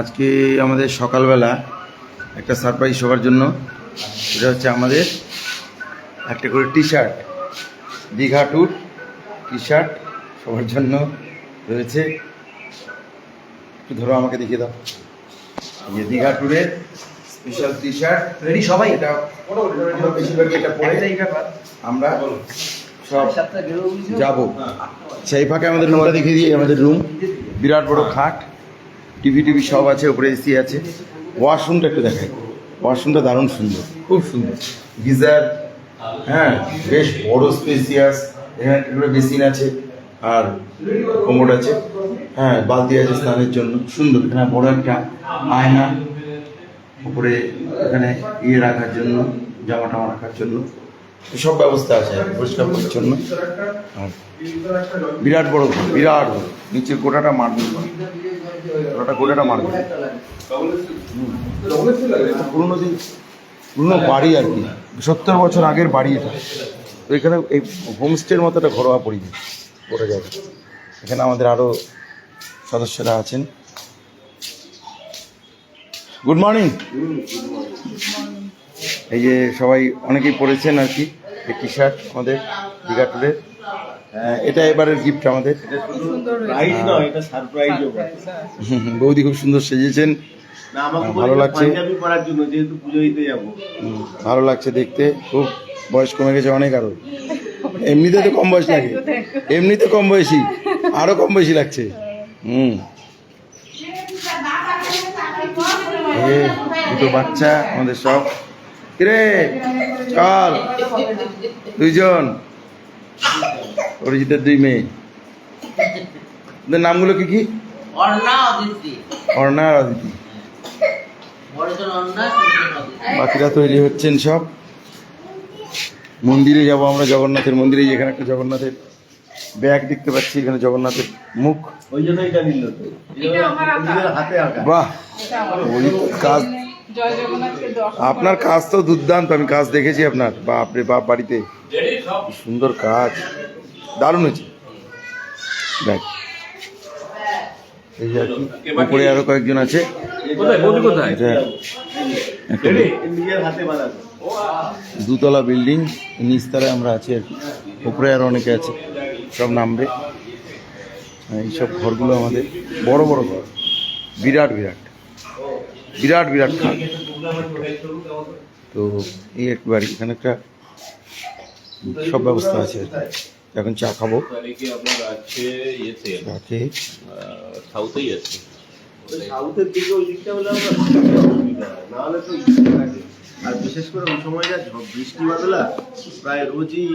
আজকে আমাদের সকালবেলা একটা সারপ্রাইজ সবার জন্য। এটা হচ্ছে আমাদের একটা করে T shirt Digha tour T shirt সবার জন্য রয়েছে। একটু ধরো আমাকে দেখিয়ে দাও। যে দীঘা ট্যুরের স্পেশাল টি শার্ট রেডি সবাই? এটা এটা পরে ব্যাপার। আমরা সব যাব। সেই ফাঁকে আমাদের রুমটা দেখিয়ে দিই আমাদের রুম বিরাট বড় খাট। টিভি টিভি সব আছে ওপরে এসি আছে। ওয়াশরুমটা একটু দেখাই। ওয়াশরুমটা দারুণ সুন্দর। খুব সুন্দর। গিজার হ্যাঁ বেশ বড় স্পেসিয়াস। এখানে একটা বেসিন আছে আর কোমোড আছে। হ্যাঁ বালতি আছে স্নানের জন্য। সুন্দর। এখানে বড় একটা আয়না। উপরে এখানে ইয়ে রাখার জন্য জামা টামা রাখার জন্য। সব ব্যবস্থা আছে পরিষ্কার পরিচ্ছন্ন। বিরাট বড় ঘর, বিরাট বড় নিচের গোটাটা মারবে গোটাটা গোটাটা মারবে পুরোনো দিন পুরোনো বাড়ি আর কি। সত্তর বছর আগের বাড়ি এটা। তো এখানে এই হোমস্টের মতো একটা ঘরোয়া পরিবেশ গোটা যাবে। এখানে আমাদের আরও সদস্যরা আছেন। Good morning. এই যে সবাই অনেকেই পড়েছেন আর কি। এই টি শার্ট আমাদের। দীঘা টুরের হ্যাঁ, এটা এবারের গিফট আমাদের বৌদি খুব সুন্দর সেজেছেন। ভালো লাগছে। লাগছে। পাঞ্জাবি পরার জন্য যেহেতু পুজো দিতে যাব। হুম, ভালো লাগছে দেখতে। খুব বয়স কমে গেছে অনেক আরও। এমনিতে তো কম বয়স লাগে। এমনিতে কম বয়সী। আরও কম বয়সী লাগছে। হুম। দুটো বাচ্চা আমাদের সব। কিরে? চল। দুইজন। অরিজিতের দুই মেয়ে। নামগুলো কি কি? অর্ণা অদিতি। অর্ণা অদিতি। বাকিরা তৈরি হচ্ছেন সব। মন্দিরে যাব আমরা জগন্নাথের মন্দিরে যেখানে একটা জগন্নাথের ব্যাগ দেখতে পাচ্ছি এখানে জগন্নাথের মুখ। ওই জন্য এটা নিল তো নিজের হাতে আঁকা। বাহ! ওই কাজ আপনার কাজ তো দুর্দান্ত আমি কাজ দেখেছি আপনার বাপরে বাপ বাড়িতে। সুন্দর কাজ। দারুণ হয়েছে। দেখ। এই আর কি উপরে আরও কয়েকজন আছে। দুতলা বিল্ডিং নিচতলায় আমরা আছি আর কি। উপরে আর অনেকে আছে সব নামবে। এইসব ঘরগুলো আমাদের বড় বড় ঘর। বিরাট বিরাট। বিরাট বিরাট খাট তো এই একবার এখানে একটা সব ব্যবস্থা আছে। এখন চা খাব। আর বিশেষ করে ওই সময় যা বৃষ্টি বাদলা প্রায় রোজই